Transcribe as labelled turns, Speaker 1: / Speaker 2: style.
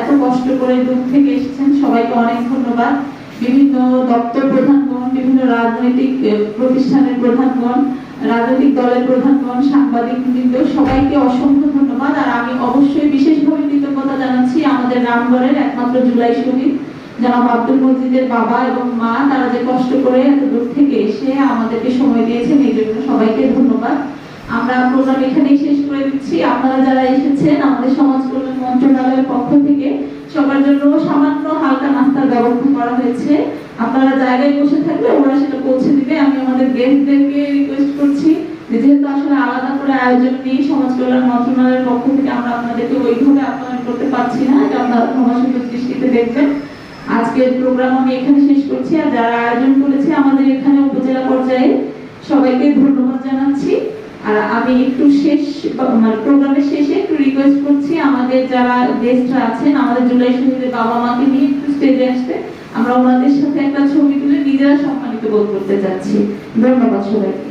Speaker 1: এত কষ্ট করে দূর থেকে এসেছেন, সবাইকে অনেক ধন্যবাদ। বিভিন্ন দপ্তর প্রধানগণ, বিভিন্ন রাজনৈতিক প্রতিষ্ঠানের প্রধানগণ, রাজনৈতিক দলের প্রধানগণ সাংবাদিক বৃন্দ সবাইকে অসংখ্য ধন্যবাদ। আর আমি অবশ্যই বিশেষভাবে কৃতজ্ঞতা জানাচ্ছি আমাদের রামগড়ের একমাত্র জুলাই শহীদ, জনাব আব্দুল মজিদের বাবা এবং মা। তারা যে কষ্ট করে এত দূর থেকে এসে আমাদেরকে সময় দিয়েছেন, এই জন্য সবাইকে ধন্যবাদ। আমরা প্রোগ্রাম এখানেই শেষ করে দিচ্ছি। আপনারা যারা এসেছেন আমাদের সমাজ কল্যাণ মন্ত্রণালয়ের পক্ষ থেকে, সবার জন্য সামান্য হালকা নাস্তার ব্যবস্থা করা হয়েছে। আপনারা জায়গায় বসে থাকলে ওরা সেটা পৌঁছে দিবে। আমি আমাদের গেস্টদেরকে রিকোয়েস্ট করছি যেহেতু আসলে আলাদা করে আয়োজন নেই সমাজ কল্যাণ মন্ত্রণালয়ের পক্ষ থেকে, আমরা আপনাদেরকে ওইভাবে আপ্যায়ন করতে পারছি না। এটা আপনারা ক্ষমাসুন্দর দৃষ্টিতে দেখবেন। আজকের প্রোগ্রাম আমি এখানে শেষ করছি। আর যারা আয়োজন করেছে আমাদের এখানে উপজেলা পর্যায়ে, সবাইকে ধন্যবাদ জানাচ্ছি। আমি একটু শেষ মানে প্রোগ্রামের শেষে একটু রিকোয়েস্ট করছি, আমাদের যারা গেস্টরা আছেন, আমাদের জুলাই শহীদের বাবা মাকে নিয়ে একটু স্টেজে আসতে, আমরা ওনাদের সাথে একটা ছবি তুলে নিজেরা সম্মানিত বোধ করতে যাচ্ছি। ধন্যবাদ সবাইকে।